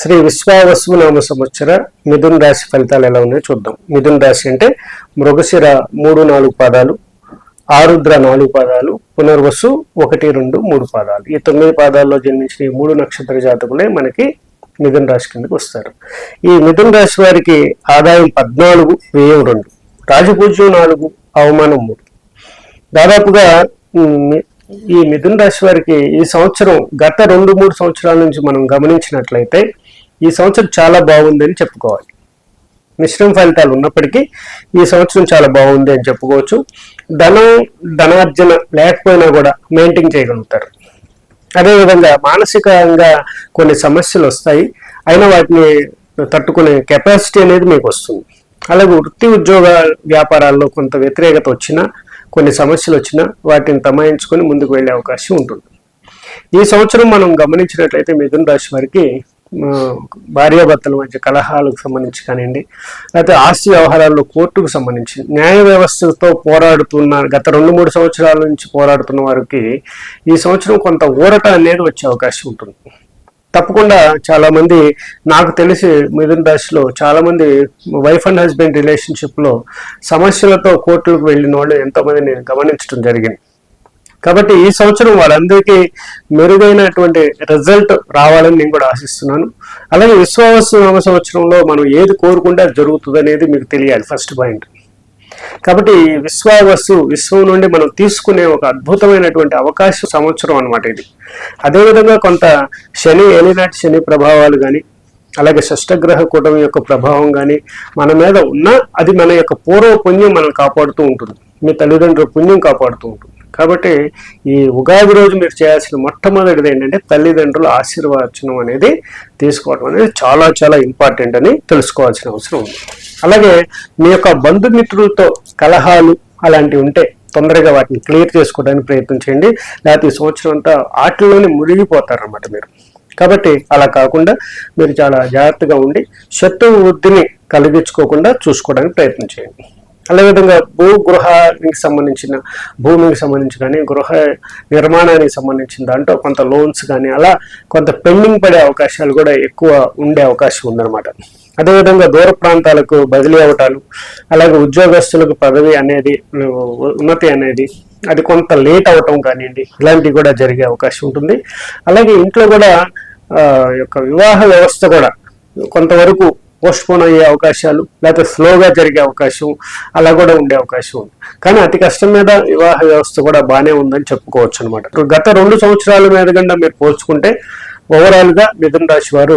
శ్రీ విశ్వావసు నామ సంవత్సర మిథున్ రాశి ఫలితాలు ఎలా ఉన్నాయో చూద్దాం. మిథున్ రాశి అంటే మృగశిర మూడు నాలుగు పాదాలు ఆరుద్ర నాలుగు పాదాలు పునర్వసు ఒకటి రెండు మూడు పాదాలు. ఈ తొమ్మిది పాదాల్లో జన్మించిన ఈ మూడు నక్షత్ర జాతకులే మనకి మిథున్ రాశి కిందకి వస్తారు. ఈ మిథున్ రాశి వారికి ఆదాయం పద్నాలుగు వ్యయం రెండు రాజపూజ్యం నాలుగు అవమానం మూడు. దాదాపుగా ఈ మిథున రాశి వారికి ఈ సంవత్సరం గత రెండు మూడు సంవత్సరాల నుంచి మనం గమనించినట్లయితే ఈ సంవత్సరం చాలా బాగుందని చెప్పుకోవాలి. మిశ్రమ ఫలితాలు ఉన్నప్పటికీ ఈ సంవత్సరం చాలా బాగుంది అని చెప్పుకోవచ్చు. ధనం ధనార్జన లేకపోయినా కూడా మెయింటైన్ చేయగలుగుతారు. అదేవిధంగా మానసికంగా కొన్ని సమస్యలు వస్తాయి. అయినా వాటిని తట్టుకునే కెపాసిటీ అనేది మీకు వస్తుంది. అలాగే వృత్తి ఉద్యోగ వ్యాపారాల్లో కొంత వ్యతిరేకత వచ్చినా కొన్ని సమస్యలు వచ్చినా వాటిని తమాయించుకొని ముందుకు వెళ్ళే అవకాశం ఉంటుంది. ఈ సంవత్సరం మనం గమనించినట్లయితే మిథున రాశి వారికి భార్యాభర్తల మధ్య కలహాలకు సంబంధించి కానివ్వండి లేకపోతే ఆస్తి వ్యవహారాల్లో కోర్టుకు సంబంధించి న్యాయ వ్యవస్థతో పోరాడుతున్న గత రెండు మూడు సంవత్సరాల నుంచి పోరాడుతున్న వారికి ఈ సంవత్సరం కొంత ఊరట అనేది వచ్చే అవకాశం ఉంటుంది. తప్పకుండా చాలామంది నాకు తెలిసి మిథున్ రాశిలో చాలామంది వైఫ్ అండ్ హస్బెండ్ రిలేషన్షిప్లో సమస్యలతో కోర్టులకు వెళ్ళిన వాళ్ళు ఎంతోమంది నేను గమనించడం జరిగింది. కాబట్టి ఈ సంవత్సరం వాళ్ళందరికీ మెరుగైనటువంటి రిజల్ట్ రావాలని నేను కూడా ఆశిస్తున్నాను. అలాగే విశ్వావసనామ సంవత్సరంలో మనం ఏది కోరుకుంటే అది జరుగుతుంది అనేది మీకు తెలియాలి ఫస్ట్ పాయింట్ కాబట్టి విశ్వావస్సు విశ్వం నుండి మనం తీసుకునే ఒక అద్భుతమైనటువంటి అవకాశ సంవత్సరం అనమాట ఇది. అదేవిధంగా కొంత శని ఏలినాటి శని ప్రభావాలు కానీ అలాగే షష్టగ్రహ కూటమి యొక్క ప్రభావం కానీ మన మీద ఉన్నా అది మన యొక్క పూర్వ పుణ్యం మనం కాపాడుతూ ఉంటుంది. మీ తల్లిదండ్రుల పుణ్యం కాపాడుతూ ఉంటుంది. కాబట్టి ఈ ఉగాది రోజు మీరు చేయాల్సిన మొట్టమొదటిది ఏంటంటే తల్లిదండ్రుల ఆశీర్వచనం అనేది తీసుకోవడం అనేది చాలా చాలా ఇంపార్టెంట్ అని తెలుసుకోవాల్సిన అవసరం ఉంది. అలాగే మీ యొక్క బంధుమిత్రులతో కలహాలు అలాంటివి ఉంటే తొందరగా వాటిని క్లియర్ చేసుకోవడానికి ప్రయత్నం చేయండి. లేకపోతే ఈ సంవత్సరం అంతా ఆటల్లోనే మునిగిపోతారన్నమాట మీరు. కాబట్టి అలా కాకుండా మీరు చాలా జాగ్రత్తగా ఉండి శత్రువు వృద్ధిని కలిగించుకోకుండా చూసుకోవడానికి ప్రయత్నం చేయండి. అదేవిధంగా భూ గృహానికి సంబంధించిన భూమికి సంబంధించి కానీ గృహ నిర్మాణానికి సంబంధించిన దాంట్లో కొంత లోన్స్ కానీ అలా కొంత పెండింగ్ పడే అవకాశాలు కూడా ఎక్కువ ఉండే అవకాశం ఉందన్నమాట. అదేవిధంగా దూర ప్రాంతాలకు బదిలీ అవటాలు అలాగే ఉద్యోగస్తులకు పదవి అనేది ఉన్నతి అనేది అది కొంత లేట్ అవటం కానివ్వండి ఇలాంటివి కూడా జరిగే అవకాశం ఉంటుంది. అలాగే ఇంట్లో కూడా యొక్క వివాహ వ్యవస్థ కూడా కొంతవరకు పోస్ట్పోన్ అయ్యే అవకాశాలు లేకపోతే స్లోగా జరిగే అవకాశం అలా కూడా ఉండే అవకాశం ఉంది. కానీ అతి కష్టం మీద వివాహ వ్యవస్థ కూడా బాగానే ఉందని చెప్పుకోవచ్చు అనమాట గత రెండు సంవత్సరాల మీద కన్నా మీరు పోల్చుకుంటే ఓవరాల్గా మిథున రాశి వారు